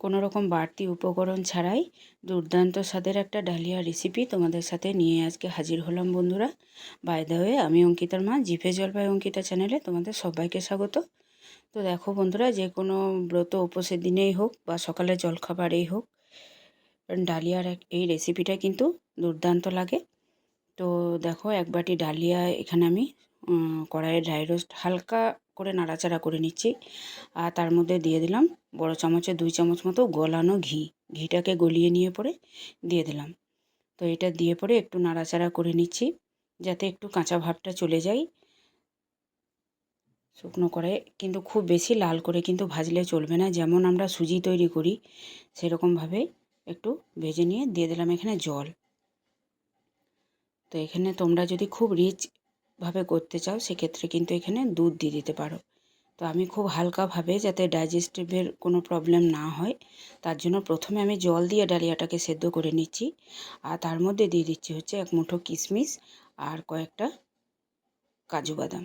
কোনো রকম বাড়তি উপকরণ ছাড়াই দুর্দান্ত স্বাদের একটা ডালিয়া রেসিপি তোমাদের সাথে নিয়ে আজকে হাজির হলাম, বন্ধুরা। বাই দ্য ওয়ে আমি অঙ্কিতার মা, জিভে জলপাই অঙ্কিতা চ্যানেলে তোমাদের সবাইকে স্বাগত। তো দেখো বন্ধুরা, যে কোনো ব্রত উপোসের দিনেই হোক বা সকালে জলখাবারেই হোক, ডালিয়ার এই রেসিপিটা কিন্তু দুর্দান্ত লাগে। তো দেখো এক বাটি ডালিয়া এখানে আমি কড়াইয়ে ড্রাই রোস্ট হালকা করে নাড়াচাড়া করে নিচ্ছি। আর তার মধ্যে দিয়ে দিলাম বড় চামচে দুই চামচ মতো গলানো ঘি। ঘিটাকে গলিয়ে নিয়ে পরে দিয়ে দিলাম। তো এটা দিয়ে পরে একটু নাড়াচাড়া করে নিচ্ছি যাতে একটু কাঁচা ভাবটা চলে যায়। শুকনো করে কিন্তু খুব বেশি লাল করে কিন্তু ভাজলে চলবে না। যেমন আমরা সুজি তৈরি করি, সেরকমভাবে একটু ভেজে নিয়ে দিয়ে দিলাম এখানে জল। তো এখানে তোমরা যদি খুব রিচভাবে করতে চাও, সেক্ষেত্রে কিন্তু এখানে দুধ দিয়ে দিতে পারো। তো আমি খুব হালকাভাবে যাতে ডাইজেস্টিভের কোনো প্রবলেম না হয়, তার জন্য প্রথমে আমি জল দিয়ে ডালিয়াটাকে সেদ্ধ করে নিচ্ছি। আর তার মধ্যে দিয়ে দিচ্ছি হচ্ছে এক মুঠো কিশমিশ আর কয়েকটা কাজু বাদাম।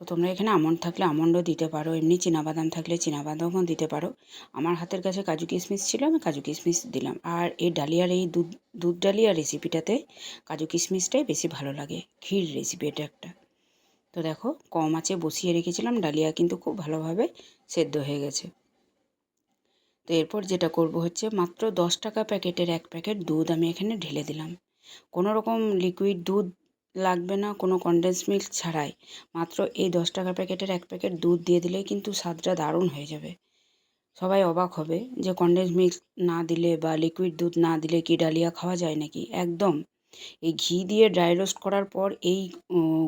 তো তোমরা এখানে আমন্ড থাকলে আমন্ডও দিতে পারো, এমনি বাদাম থাকলে বাদামও দিতে পারো। আমার হাতের কাছে কাজু কিশমিশ ছিল, আমি কাজু কিশমিশ দিলাম। আর এই ডালিয়ার এই দুধ দুধ ডালিয়া রেসিপিটাতে কাজু কিশমিশটাই বেশি ভালো লাগে, ক্ষীর রেসিপি এটা একটা। তো দেখো, কম আঁচে বসিয়ে রেখেছিলাম, ডালিয়া কিন্তু খুব ভালোভাবে সেদ্ধ হয়ে গেছে। তো এরপর যেটা করব হচ্ছে, মাত্র দশ টাকা প্যাকেটের এক প্যাকেট দুধ আমি এখানে ঢেলে দিলাম। কোনো রকম লিকুইড দুধ লাগবে না কোনো কনডেন্স মিল্ক ছাড়াই। মাত্র এই দশ টাকা প্যাকেটের এক প্যাকেট দুধ দিয়ে দিলেই কিন্তু স্বাদটা দারুণ হয়ে যাবে। সবাই অবাক হবে যে কনডেন্স মিল্ক না দিলে বা লিকুইড দুধ না দিলে কি ডালিয়া খাওয়া যায় নাকি? একদম। এই ঘি দিয়ে ড্রাই রোস্ট করার পর এই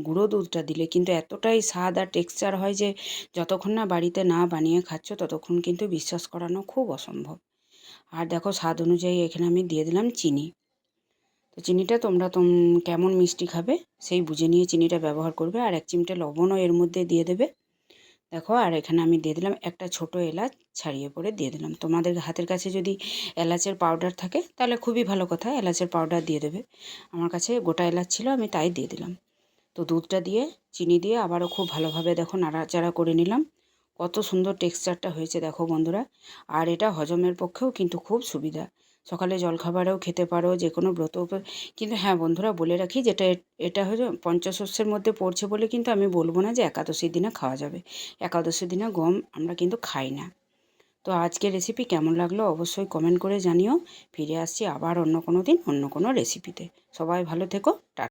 গুঁড়ো দুধটা দিলে কিন্তু এতটাই স্বাদ আর টেক্সচার হয় যে যতক্ষণ না বাড়িতে না বানিয়ে খাচ্ছ ততক্ষণ কিন্তু বিশ্বাস করানো খুব অসম্ভব। আর দেখো স্বাদ অনুযায়ী এখানে আমি দিয়ে দিলাম চিনি। তো চিনিটা তোমরা তোম কেমন মিষ্টি খাবে সেই বুঝে নিয়ে চিনিটা ব্যবহার করবে। আর এক চিমটে লবণও এর মধ্যে দিয়ে দেবে। দেখো, আর এখানে আমি দিয়ে দিলাম একটা ছোট এলাচ ছাড়িয়ে পরে দিয়ে দিলাম। তোমাদের হাতের কাছে যদি এলাচের পাউডার থাকে, তাহলে খুবই ভালো কথা, এলাচের পাউডার দিয়ে দেবে। আমার কাছে গোটা এলাচ ছিল, আমি তাই দিয়ে দিলাম। তো দুধটা দিয়ে, চিনি দিয়ে আবারও খুব ভালোভাবে দেখো নাড়াচাড়া করে নিলাম। কত সুন্দর টেক্সচারটা হয়েছে, দেখো বন্ধুরা। আর এটা হজমের পক্ষেও কিন্তু খুব সুবিধা। সকালে জলখাবারেও খেতে পারো যে কোনো ব্রত কিন্তু হ্যাঁ বন্ধুরা বলে রাখি যেটা এটা হচ্ছে পঞ্চশস্যের মধ্যে পড়ছে বলে কিন্তু আমি বলব না যে একাদশীর দিনে খাওয়া যাবে। একাদশীর দিনে গম আমরা কিন্তু খাই না। তো আজকের রেসিপি কেমন লাগল অবশ্যই কমেন্ট করে জানিও। ফিরে আসছি আবার অন্য কোনো দিন অন্য কোনো রেসিপিতে সবাই ভালো থেকো টা